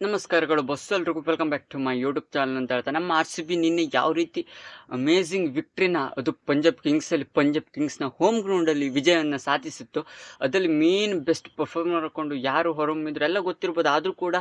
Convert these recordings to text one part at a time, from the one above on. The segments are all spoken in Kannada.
ನಮಸ್ಕಾರಗಳು ಬಸ್ ಎಲ್ರಿಗೂ. Welcome back to my YouTube channel ಅಂತ ಹೇಳ್ತಾರೆ ನಮ್ಮ ಆರ್ ಸಿ ಬಿ ನಿನ್ನೆ ಯಾವ ರೀತಿ ಅಮೇಝಿಂಗ್ ವಿಕ್ಟ್ರಿನ ಅದು ಪಂಜಾಬ್ ಕಿಂಗ್ಸಲ್ಲಿ ಪಂಜಾಬ್ ಕಿಂಗ್ಸ್ನ ಹೋಮ್ ಗ್ರೌಂಡಲ್ಲಿ ವಿಜಯವನ್ನು ಸಾಧಿಸಿತ್ತು. ಅದರಲ್ಲಿ ಮೇನ್ ಬೆಸ್ಟ್ ಪರ್ಫಾರ್ಮರ್ ಹಾಕೊಂಡು ಯಾರು ಹೊರಹೊಮ್ಮಿದ್ರು ಎಲ್ಲ ಗೊತ್ತಿರ್ಬೋದು. ಆದರೂ ಕೂಡ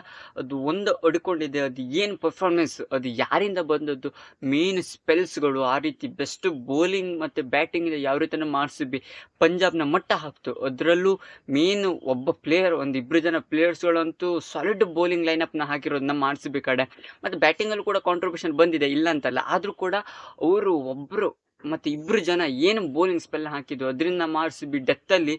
ಅದು ಒಂದು ಅಡ್ಕೊಂಡಿದೆ. ಅದು ಏನು ಪರ್ಫಾರ್ಮೆನ್ಸ್ ಅದು ಯಾರಿಂದ ಬಂದದ್ದು ಮೇನ್ ಸ್ಪೆಲ್ಸ್ಗಳು ಆ ರೀತಿ ಬೆಸ್ಟ್ ಬೌಲಿಂಗ್ ಮತ್ತು ಬ್ಯಾಟಿಂಗ್ ಯಾವ ರೀತಿ ನಮ್ಮ ಆರ್ ಸಿ ಬಿ ಪಂಜಾಬ್ನ ಮಟ್ಟ ಹಾಕ್ತು. ಅದರಲ್ಲೂ ಮೇನ್ ಒಬ್ಬ ಪ್ಲೇಯರ್ ಒಂದು ಇಬ್ಬರು ಜನ ಪ್ಲೇಯರ್ಸ್ಗಳಂತೂ ಸಾಲಿಡ್ ಬೌಲಿಂಗ್ ಲೈನಪ್ನ ಹಾಕಿರೋದು ನಮ್ಮ ಆರ್ ಸಿ ಬಿ ಕಡೆ ಮತ್ತು ಬ್ಯಾಟಿಂಗಲ್ಲೂ ಕೂಡ ಕಾಂಟ್ರಿಬ್ಯೂಷನ್ ಬಂದಿದೆ, ಇಲ್ಲ ಅಂತಲ್ಲ. ಆದರೂ ಕೂಡ ಅವರು ಒಬ್ಬರು ಮತ್ತು ಇಬ್ಬರು ಜನ ಏನು ಬೌಲಿಂಗ್ ಸ್ಪೆಲ್ ಹಾಕಿದ್ರು, ಅದರಿಂದ ಮಾರ್ಸಿಬಿ ಡೆತ್ತಲ್ಲಿ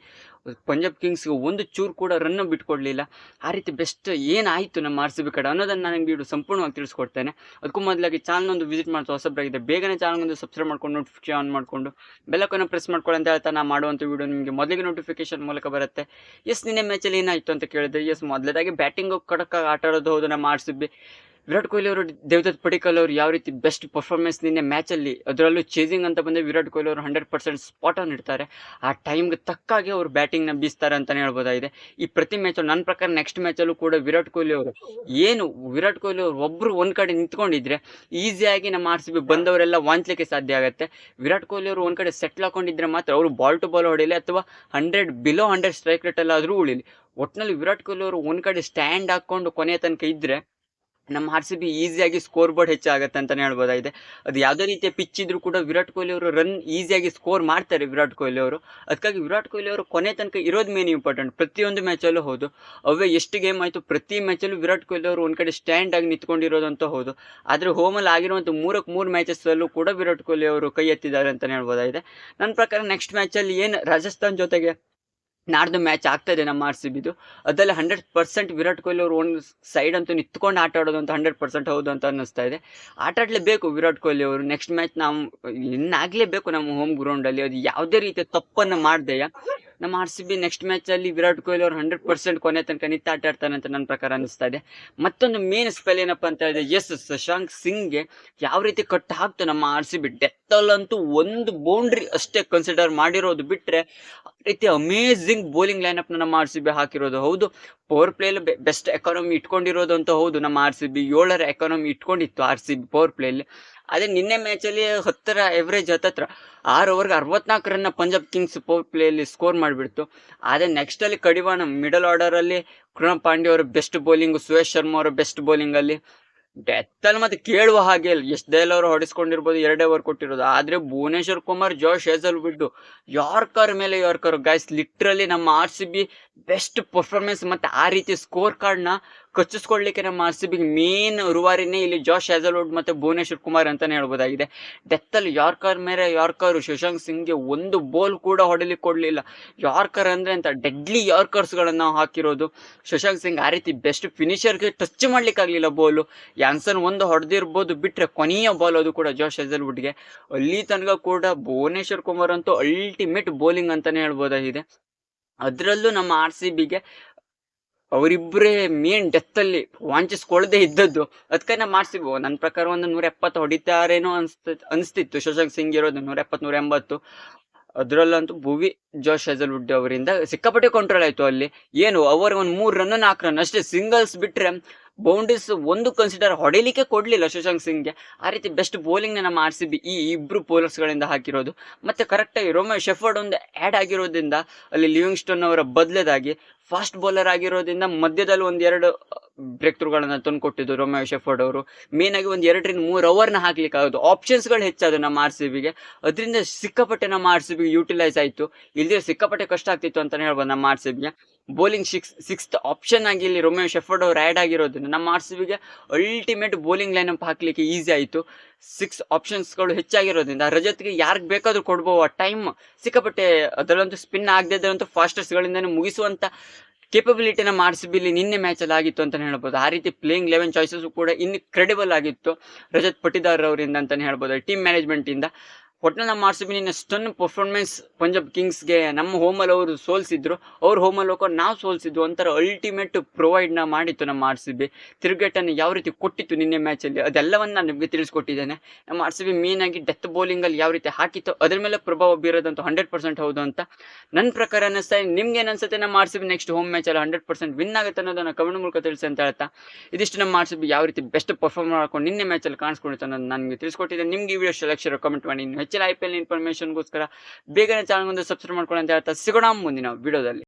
ಪಂಜಾಬ್ ಕಿಂಗ್ಸ್ಗೆ ಒಂದು ಚೂರು ಕೂಡ ರನ್ ಬಿಟ್ಕೊಡ್ಲಿಲ್ಲ. ಆ ರೀತಿ ಬೆಸ್ಟ್ ಏನಾಯಿತು ನಮ್ಮ ಆರ್ ಬಿ ಕಡೆ? ಅನ್ನೋದನ್ನು ನನಗೆ ಇದು ಸಂಪೂರ್ಣವಾಗಿ ತಿಳಿಸ್ಕೊಡ್ತೇನೆ. ಅದಕ್ಕೂ ಮೊದಲಾಗಿ ಒಂದು ವಿಸಿಟ್ ಮಾಡ್ತಾ ಹೊಸಬ್ರಾಗಿದೆ ಬೇಗನೆ ಚಾನಲ್ ಒಂದು ಸಬ್ಸ್ಕ್ರೈಬ್ ಮಾಡ್ಕೊಂಡು ನೋಟಿಫಿಕೇಶನ್ ಆನ್ ಮಾಡಿಕೊಂಡು ಬೆಲ್ಲಕ್ಕನ್ನು ಪ್ರೆಸ್ ಮಾಡ್ಕೊಳ್ಳಿ ಅಂತ ಹೇಳ್ತಾ ನಾ ಮಾಡುವಂಥ ವಿಡಿಯೋ ನಿಮಗೆ ಮೊದಲಿಗೆ ನೋಟಿಫಿಕೇಶನ್ ಮೂಲಕ ಬರುತ್ತೆ. ಎಸ್ ನಿನ್ನೆ ಮ್ಯಾಚಲ್ಲಿ ಏನಾಯಿತು ಅಂತ ಕೇಳಿದ್ರೆ ಎಸ್ ಮೊದಲೇದಾಗಿ ಬ್ಯಾಟಿಂಗ್ ಕಡಕ ಆಟ ಆಡೋದು ಹೌದು ನಮ್ಮ ಆರ್ ಬಿ. ವಿರಾಟ್ ಕೊಹ್ಲಿ ಅವರು, ದೇವದತ್ ಪಡಿಕಲ್ ಅವರು ಯಾವ ರೀತಿ ಬೆಸ್ಟ್ ಪರ್ಫಾರ್ಮೆನ್ಸ್ ನಿನ್ನೆ ಮ್ಯಾಚಲ್ಲಿ ಅದರಲ್ಲೂ ಚೇಸಿಂಗ್ ಅಂತ ಬಂದರೆ ವಿರಾಟ್ ಕೊಹ್ಲಿ ಅವರು ಹಂಡ್ರೆಡ್ ಪರ್ಸೆಂಟ್ ಸ್ಪಾಟ್ ಆನ್ ಇಡ್ತಾರೆ. ಆ ಟೈಮ್ಗೆ ತಕ್ಕಾಗಿ ಅವರು ಬ್ಯಾಟಿಂಗ್ನ ಬೀಸ್ತಾರೆ ಅಂತಲೇ ಹೇಳ್ಬೋದಾಗಿದೆ. ಈ ಪ್ರತಿ ಮ್ಯಾಚ್ ನನ್ನ ಪ್ರಕಾರ ನೆಕ್ಸ್ಟ್ ಮ್ಯಾಚಲ್ಲೂ ಕೂಡ ವಿರಾಟ್ ಕೊಹ್ಲಿ ಅವರು ಏನು, ವಿರಾಟ್ ಕೊಹ್ಲಿ ಅವರು ಒಬ್ಬರು ಒಂದು ಕಡೆ ನಿಂತ್ಕೊಂಡಿದ್ರೆ ಈಸಿಯಾಗಿ ನಮ್ಮ ಆರ್ ಸಿ ಬಿ ಬಂದವರೆಲ್ಲ ವಾಂಚಲಿಕ್ಕೆ ಸಾಧ್ಯ ಆಗುತ್ತೆ. ವಿರಾಟ್ ಕೊಹ್ಲಿ ಅವರು ಒಂದು ಕಡೆ ಸೆಟ್ಲ್ ಹಾಕೊಂಡಿದ್ರೆ ಮಾತ್ರ ಅವರು ಬಾಲ್ ಟು ಬಾಲ್ ಹೊಡಿಲಿ ಅಥವಾ hundred below hundred strike rate ಆದರೂ ಉಳಿಲಿ. ಒಟ್ಟಿನಲ್ಲಿ ವಿರಾಟ್ ಕೊಹ್ಲಿ ಅವರು ಒಂದು ಕಡೆ ಸ್ಟ್ಯಾಂಡ್ ಹಾಕ್ಕೊಂಡು ಕೊನೆಯ ತನಕ ಇದ್ದರೆ ನಮ್ಮ ಆರ್ ಸಿ ಬಿ ಈಸಿಯಾಗಿ ಸ್ಕೋರ್ ಬೋರ್ಡ್ ಹೆಚ್ಚಾಗುತ್ತೆ ಅಂತಲೇ ಹೇಳ್ಬೋದಾಗಿದೆ. ಅದು ಯಾವುದೇ ರೀತಿಯ ಪಿಚ್ ಇದ್ರೂ ಕೂಡ ವಿರಾಟ್ ಕೊಹ್ಲಿ ಅವರು ರನ್ ಈಸಿಯಾಗಿ ಸ್ಕೋರ್ ಮಾಡ್ತಾರೆ ವಿರಾಟ್ ಕೊಹ್ಲಿ ಅವರು. ಅದಕ್ಕಾಗಿ ವಿರಾಟ್ ಕೊಹ್ಲಿ ಅವರು ಕೊನೆ ತನಕ ಇರೋದು ಮೇನ್ ಇಂಪಾರ್ಟೆಂಟ್ ಪ್ರತಿಯೊಂದು ಮ್ಯಾಚಲ್ಲೂ ಹೌದು. ಅವೇ ಎಷ್ಟು ಗೇಮ್ ಆಯಿತು ಪ್ರತಿ ಮ್ಯಾಚಲ್ಲೂ ವಿರಾಟ್ ಕೊಹ್ಲಿ ಅವರು ಒಂದು ಕಡೆ ಸ್ಟ್ಯಾಂಡ್ ಆಗಿ ನಿಂತ್ಕೊಂಡಿರೋದಂತ ಹೌದು. ಆದರೆ ಹೋಮಲ್ಲಿ ಆಗಿರುವಂಥ ಮೂರಕ್ಕೆ ಮೂರು ಮ್ಯಾಚಸ್ಸಲ್ಲೂ ಕೂಡ ವಿರಾಟ್ ಕೊಹ್ಲಿ ಅವರು ಕೈ ಎತ್ತಿದ್ದಾರೆ ಅಂತಲೇ ಹೇಳ್ಬೋದಾಗಿದೆ. ನನ್ನ ಪ್ರಕಾರ ನೆಕ್ಸ್ಟ್ ಮ್ಯಾಚಲ್ಲಿ ಏನು ರಾಜಸ್ಥಾನ್ ಜೊತೆಗೆ? ನಾಡ್ದು ಮ್ಯಾಚ್ ಆಗ್ತದೆ ನಮ್ಮ ಆರ್ ಸಿ ಬಿದು. ಅದರಲ್ಲಿ ಹಂಡ್ರೆಡ್ ಪರ್ಸೆಂಟ್ ವಿರಾಟ್ ಕೊಹ್ಲಿ ಅವರು ಒಂದು ಸೈಡ್ ಅಂತೂ ನಿಂತ್ಕೊಂಡು ಆಟ ಆಡೋದು ಅಂತ ಹಂಡ್ರೆಡ್ ಪರ್ಸೆಂಟ್ ಹೌದು ಅಂತ ಅನ್ನಿಸ್ತಾ ಇದೆ. ಆಟ ಆಡಲೇಬೇಕು ವಿರಾಟ್ ಕೊಹ್ಲಿ ಅವರು. ನೆಕ್ಸ್ಟ್ ಮ್ಯಾಚ್ ನಾವು ಇನ್ನಾಗಲೇಬೇಕು ನಮ್ಮ ಹೋಮ್ ಗ್ರೌಂಡಲ್ಲಿ ಅದು ಯಾವುದೇ ರೀತಿಯ ತಪ್ಪನ್ನು ಮಾಡ್ದೆಯ. ನಮ್ಮ ಆರ್ ಸಿ ಬಿ ನೆಕ್ಸ್ಟ್ ಮ್ಯಾಚಲ್ಲಿ ವಿರಾಟ್ ಕೊಹ್ಲಿ ಅವರು ಹಂಡ್ರೆಡ್ ಪರ್ಸೆಂಟ್ ಕೊನೆ ತನಕ ನಿಂತು ಆಟ ಆಡ್ತಾನೆ ಅಂತ ನನ್ನ ಪ್ರಕಾರ ಅನಿಸ್ತಾ ಇದೆ. ಮತ್ತೊಂದು ಮೇನ್ ಸ್ಪೆಲ್ ಏನಪ್ಪ ಅಂತ ಹೇಳಿದ್ರೆ ಎಸ್ ಶಶಾಂಕ್ ಸಿಂಗ್ಗೆ ಯಾವ ರೀತಿ ಕಟ್ ಹಾಕ್ತು ನಮ್ಮ ಆರ್ ಸಿ ಬಿ? ಡೆತ್ತಲ್ಲಂತೂ ಒಂದು ಬೌಂಡ್ರಿ ಅಷ್ಟೇ ಕನ್ಸಿಡರ್ ಮಾಡಿರೋದು ಬಿಟ್ಟರೆ ರೀತಿ ಅಮೇಝಿಂಗ್ ಬೌಲಿಂಗ್ ಲೈನಪ್ನ ನಮ್ಮ ಆರ್ ಸಿ ಬಿ ಹಾಕಿರೋದು. ಹೌದು ಪವರ್ ಪ್ಲೇಲಿ ಬೆಸ್ಟ್ ಎಕಾನಮಿ ಇಟ್ಕೊಂಡಿರೋದು ಅಂತ ಹೌದು. ನಮ್ಮ ಆರ್ ಸಿ ಬಿ ಏಳರ ಎಕಾನಮಿ ಇಟ್ಕೊಂಡಿತ್ತು ಆರ್ ಸಿ ಬಿ ಪವರ್ ಪ್ಲೇಲಿ ಅದೇ ನಿನ್ನೆ ಮ್ಯಾಚಲ್ಲಿ ಹತ್ತರ ಎವರೇಜ್ ಹತ್ತತ್ರ ಆರು ಓವರ್ಗೆ ಅರವತ್ನಾಲ್ಕು ರನ್ನ ಪಂಜಾಬ್ ಕಿಂಗ್ಸ್ ಪವರ್ ಪ್ಲೇಯಲ್ಲಿ ಸ್ಕೋರ್ ಮಾಡಿಬಿಡ್ತು. ಆದರೆ ನೆಕ್ಸ್ಟಲ್ಲಿ ಕಡಿವಾಣ ಮಿಡಲ್ ಆರ್ಡರಲ್ಲಿ ಕೃಣ ಪಾಂಡ್ಯ ಅವರು ಬೆಸ್ಟ್ ಬೌಲಿಂಗು ಸುರೇಶ್ ಶರ್ಮಾ ಅವರು ಬೆಸ್ಟ್ ಬೌಲಿಂಗಲ್ಲಿ ಡೆತ್ತಲ್ಲಿ ಮತ್ತೆ ಕೇಳುವ ಹಾಗೆ ಇಲ್ಲ. ಎಷ್ಟು ಅವರು ಹೊಡಿಸ್ಕೊಂಡಿರ್ಬೋದು, ಎರಡೇ ಓವರ್ ಕೊಟ್ಟಿರೋದು. ಆದ್ರೆ ಭುವನೇಶ್ವರ್ ಕುಮಾರ್, ಜೋಶ್ ಹೇಸಲ್ ಬಿಟ್ಟು ಯಾರ್ಕರ್ ಮೇಲೆ ಯಾರ್ಕರ್. ಗೈಸ್ ಲಿಟ್ರಲಿ ನಮ್ಮ R C B best performance ಮತ್ತೆ ಆ ರೀತಿ ಸ್ಕೋರ್ ಕಾರ್ಡ್ನ ಕಚ್ಚಿಸ್ಕೊಳ್ಲಿಕ್ಕೆ ನಮ್ಮ ಆರ್ ಸಿ ಬಿಗೆ ಮೇನ್ ರೂವಾರಿನೇ ಇಲ್ಲಿ ಜಾಶ್ ಹ್ಯಾಸಲ್ವುಡ್ ಮತ್ತು ಭುವನೇಶ್ವರ್ ಕುಮಾರ್ ಅಂತಲೇ ಹೇಳ್ಬೋದಾಗಿದೆ. ಡೆತ್ತಲ್ಲಿ ಯಾರ್ಕರ್ ಮೇಲೆ ಯಾರ್ಕರ್ ಶಶಾಂಕ್ ಸಿಂಗ್ಗೆ ಒಂದು ಬೋಲ್ ಕೂಡ ಹೊಡಲಿಕ್ಕೆ ಕೊಡಲಿಲ್ಲ ಯಾರ್ಕರ್ ಅಂದರೆ ಅಂತ ಡೆಡ್ಲಿ ಯಾರ್ಕರ್ಸ್ಗಳನ್ನು ಹಾಕಿರೋದು. ಶಶಾಂಕ್ ಸಿಂಗ್ ಆ ರೀತಿ ಬೆಸ್ಟ್ ಫಿನಿಷರ್ಗೆ ಟಚ್ ಮಾಡಲಿಕ್ಕಾಗಲಿಲ್ಲ ಬೋಲು ಯಾನ್ಸನ್ ಒಂದು ಹೊಡೆದಿರ್ಬೋದು ಬಿಟ್ಟರೆ ಕೊನೆಯ ಬಾಲ್ ಅದು ಕೂಡ ಜಾಶ್ ಹೆಸಲ್ವುಡ್ಗೆ ಅಲ್ಲಿ ತನಕ ಕೂಡ ಭುವನೇಶ್ವರ್ ಕುಮಾರ್ ಅಂತೂ ಅಲ್ಟಿಮೇಟ್ ಬೌಲಿಂಗ್ ಅಂತಲೇ ಹೇಳ್ಬೋದಾಗಿದೆ. ಅದರಲ್ಲೂ ನಮ್ಮ ಆರ್ ಸಿ ಬಿಗೆ ಅವರಿಬ್ಬರೇ ಮೇನ್ ಡೆತ್ತಲ್ಲಿ ವಾಂಚಿಸ್ಕೊಳ್ಳದೆ ಇದ್ದದ್ದು. ಅದಕ್ಕೆ ನಾ ಮಾಡಿಸಿದ್ವು. ನನ್ನ ಪ್ರಕಾರ ಒಂದು ನೂರ ಎಪ್ಪತ್ತು ಹೊಡಿತಾರೇನೋ ಅನ್ಸ್ತ, ಅನಿಸ್ತಿತ್ತು. ಶಶಾಂಕ್ ಸಿಂಗ್ ಇರೋದು ನೂರ ಎಪ್ಪತ್ತು ನೂರ ಎಂಬತ್ತು ಅದರಲ್ಲಂತೂ ಭುವಿ, ಜೋಶ್ ಹೆಸಲ್ವುಡ್ ಅವರಿಂದ ಸಿಕ್ಕಾಪಟ್ಟೆ ಕಂಟ್ರೋಲ್ ಆಯಿತು ಅಲ್ಲಿ. ಏನು, ಅವರು ಒಂದು ಮೂರು ರನ್ ನಾಲ್ಕು ರನ್ ಅಷ್ಟೇ. ಸಿಂಗಲ್ಸ್ ಬಿಟ್ಟರೆ ಬೌಂಡ್ರೀಸ್ ಒಂದು ಕನ್ಸಿಡರ್ ಹೊಡಿಲಿಕ್ಕೆ ಕೊಡಲಿಲ್ಲ ಶಶಾಂಕ್ ಸಿಂಗ್ಗೆ. ಆ ರೀತಿ ಬೆಸ್ಟ್ ಬೌಲಿಂಗ್ನ ನಮ್ಮ ಆರ್ ಸಿ ಬಿ ಈ ಇಬ್ಬರು ಬೌಲರ್ಸ್ಗಳಿಂದ ಹಾಕಿರೋದು. ಮತ್ತು ಕರೆಕ್ಟಾಗಿ ರೋಮನ್ ಶೆಫರ್ಡ್ ಒಂದು ಆ್ಯಡ್ ಆಗಿರೋದ್ರಿಂದ ಅಲ್ಲಿ ಲಿವಿಂಗ್ಸ್ಟೋನ್ ಅವರ ಬದಲೇದಾಗಿ ಫಾಸ್ಟ್ ಬೌಲರ್ ಆಗಿರೋದ್ರಿಂದ ಮಧ್ಯದಲ್ಲಿ ಒಂದು ಎರಡು ಬ್ರೇಕ್ ಥ್ರೂಗಳನ್ನ ತಂದು ಕೊಟ್ಟಿದ್ದು ರೋಮೋ ಶೆಫರ್ಡ್ ಅವರು ಮೇನಾಗಿ ಒಂದು ಎರಡರಿಂದ ಮೂರು ಅವರ್ನ ಹಾಕ್ಲಿಕ್ಕೆ ಆಗೋದು ಆಪ್ಷನ್ಸ್ಗಳು ಹೆಚ್ಚಾದವು ನಮ್ಮ ಆರ್ ಸಿ ಬಿಗೆ ಅದರಿಂದ ಸಿಕ್ಕಾಪಟ್ಟೆ ನಮ್ಮ ಆರ್ ಸಿ ಬಿಗೆ ಯೂಟಿಲೈಸ್ ಆಯಿತು. ಇಲ್ಲದೆ ಸಿಕ್ಕಾಪಟ್ಟೆ ಕಷ್ಟ ಆಗ್ತಿತ್ತು ಅಂತಲೇ ಹೇಳ್ಬೋದು ನಮ್ಮ ಆರ್ ಸಿ ಬಿಗೆ ಬೌಲಿಂಗ್ ಸಿಕ್ಸ್ ಸಿಕ್ಸ್ತ್ ಆಪ್ಷನ್ ಆಗಿ ಇಲ್ಲಿ ರೊಮ್ಯೋ ಶೆಫರ್ಡ್ ಅವರು ಆ್ಯಡ್ ಆಗಿರೋದ್ರಿಂದ ನಮ್ಮ ಆರ್ ಸಿ ಬಿಗೆ ಅಲ್ಟಿಮೇಟ್ ಬೌಲಿಂಗ್ ಲೈನಪ್ ಹಾಕಲಿಕ್ಕೆ ಈಸಿ ಆಯಿತು. ಸಿಕ್ಸ್ ಆಪ್ಷನ್ಸ್ಗಳು ಹೆಚ್ಚಾಗಿರೋದ್ರಿಂದ ರಜತ್ಗೆ ಯಾರಿಗೆ ಬೇಕಾದರೂ ಕೊಡ್ಬೋ ಆ ಟೈಮ್ ಸಿಕ್ಕಾಪಟ್ಟೆ ಅದರಲ್ಲಂತೂ ಸ್ಪಿನ್ ಆಗದೇ ಫಾಸ್ಟರ್ಸ್ ಫಾಸ್ಟರ್ಸ್ಗಳಿಂದನೇ ಮುಗಿಸುವಂಥ ಕೇಪಬಿಲಿಟಿ ಮಾಡಿಸಬಿಲ್ಲಿ ನಿನ್ನೆ ಮ್ಯಾಚಲ್ಲಿ ಆಗಿತ್ತು ಅಂತಲೇ ಹೇಳ್ಬೋದು. ಆ ರೀತಿ ಪ್ಲೇಯಿಂಗ್ ಲೆವೆನ್ ಚಾಯ್ಸಸ್ ಕೂಡ ಇನ್ನು ಕ್ರೆಡಿಬಲ್ ಆಗಿತ್ತು. ರಜತ್ ಪಟಿದಾರ್ ಅವರಿಂದ ಅಂತಲೇ ಹೇಳ್ಬೋದು. ಟೀಮ್ ಮ್ಯಾನೇಜ್ಮೆಂಟಿಂದ ಒಟ್ನಲ್ಲಿ ನಮ್ಮ R C stun performance Punjab ಕಿಂಗ್ಸ್ಗೆ ನಮ್ಮ ಹೋಮಲ್ಲಿ ಅವರು ಸೋಲ್ಸಿದ್ರು. ಅವ್ರ ಹೋಮಲ್ಲಿ ಹೋಗೋ ನಾವು ಸೋಲ್ಸಿದ್ದು ಒಂಥರ ಅಲ್ಟಿಮೇಟ್ ಪ್ರೊವೈಡ್ನ ಮಾಡಿತ್ತು ನಮ್ಮ ಆರ್ ಸಿ ಬಿ ತಿರುಗೇಟನ್ನು ಯಾವ ರೀತಿ ಕೊಟ್ಟಿತ್ತು ನಿನ್ನೆ ಮ್ಯಾಚಲ್ಲಿ ಅದೆಲ್ಲವನ್ನು ನಾನು ನಿಮಗೆ ತಿಳಿಸ್ಕೊಟ್ಟಿದ್ದೇನೆ. ನಮ್ಮ ಆರ್ ಸಿ ಬಿ ಮೇನಾಗಿ ಡೆತ್ ಬೌಲಿಂಗಲ್ಲಿ ಯಾವ ರೀತಿ ಹಾಕಿತ್ತು ಅದ್ರ ಮೇಲೆ ಪ್ರಭಾವ ಬೀರೋದಂತ ಹಂಡ್ರೆಡ್ ಪರ್ಸೆಂಟ್ ಹೌದು ಅಂತ. ನನ್ನ ಪ್ರಕಾರ ಅನ್ನಿಸ್ತಾ ನಿಮ್ಗೆ ಏನು ಅನ್ಸುತ್ತೆ ನಮ್ಮ R C B next home ಮ್ಯಾಚಲ್ಲಿ hundred percent win ಆಗುತ್ತೆ ಅನ್ನೋದನ್ನು ಕಮೆಂಟ್ ಮೂಲಕ ತಿಳಿಸಿ ಅಂತ ಹೇಳ್ತಾ. ಇದಿಷ್ಟು ನಮ್ಮ ಆರ್ ಸಿ ಬಿ ಯಾವ ರೀತಿ ಬೆಸ್ಟ್ ಪರ್ಫಾರ್ಮ್ ಮಾಡ್ಕೊಂಡು ನಿನ್ನೆ ಮ್ಯಾಚಲ್ಲಿ ಕಾಣಿಸ್ಕೊಂಡಿತ್ತು ಅನ್ನೋದು ನನಗೆ ತಿಳಿಸ್ಕೊಟ್ಟಿದ್ದೆ ನಿಮ್ಗೆ ಈ ವಿಡಿಯೋ ಸೆಲೆಕ್ಷನ್ ಕಮೆಂಟ್ ಮಾಡಿ. ಇನ್ನು ಹೆಚ್ಚಿನ ಐ ಪಿ ಎಲ್ ಇನ್ಫಾರ್ಮೇಷನ್ಗೋಸ್ಕರ ಬೇಗನೆ ಚಾನಲ್ ಮುಂದೆ ಸಬ್ಸ್ಕ್ರೈಬ್ ಮಾಡ್ಕೊಳ್ಳಿ ಅಂತ ಹೇಳ್ತಾ ಸಿಗೋಣ ಮುಂದಿನ ವಿಡಿಯೋದಲ್ಲಿ